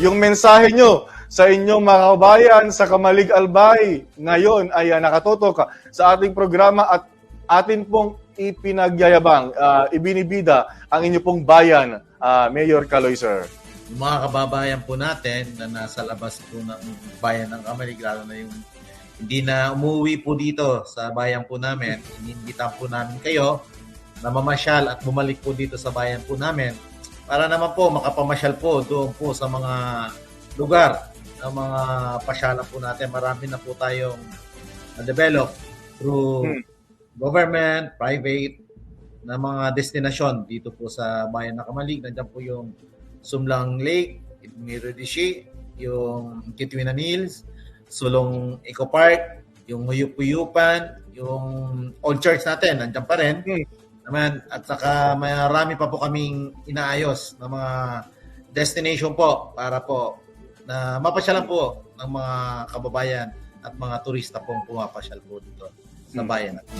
yung mensahe nyo sa inyong mga kabayan sa Kamalig Albay ngayon ay ah, nakatutok sa ating programa at atin pong ipinagyayabang, ah, ibinibida ang inyo pong bayan, ah, Mayor Kaloy, sir. Mga kababayan po natin na nasa labas po ng bayan ng Kamalig, lalo na yung hindi na umuwi po dito sa bayan po namin, inimbitan po namin kayo na mamasyal at bumalik po dito sa bayan po namin para naman po makapamasyal po doon po sa mga lugar ng mga pasyalan po natin. Marami na po tayong na-develop through Hmm. government, private, na mga destinasyon dito po sa bayan ng Kamalig. Nandiyan po yung Sumlang Lake, Mirodishi, yung Kitwinan Hills, Sulong Eco Park, yung Huyup-Huyupan, yung Old Church natin, nandiyan pa rin. Hmm. Naman, at saka marami pa po kaming inaayos na mga destination po para po na mapasyalan po ng mga kababayan at mga turista pong pumapasyal po dito sa Hmm. bayan natin.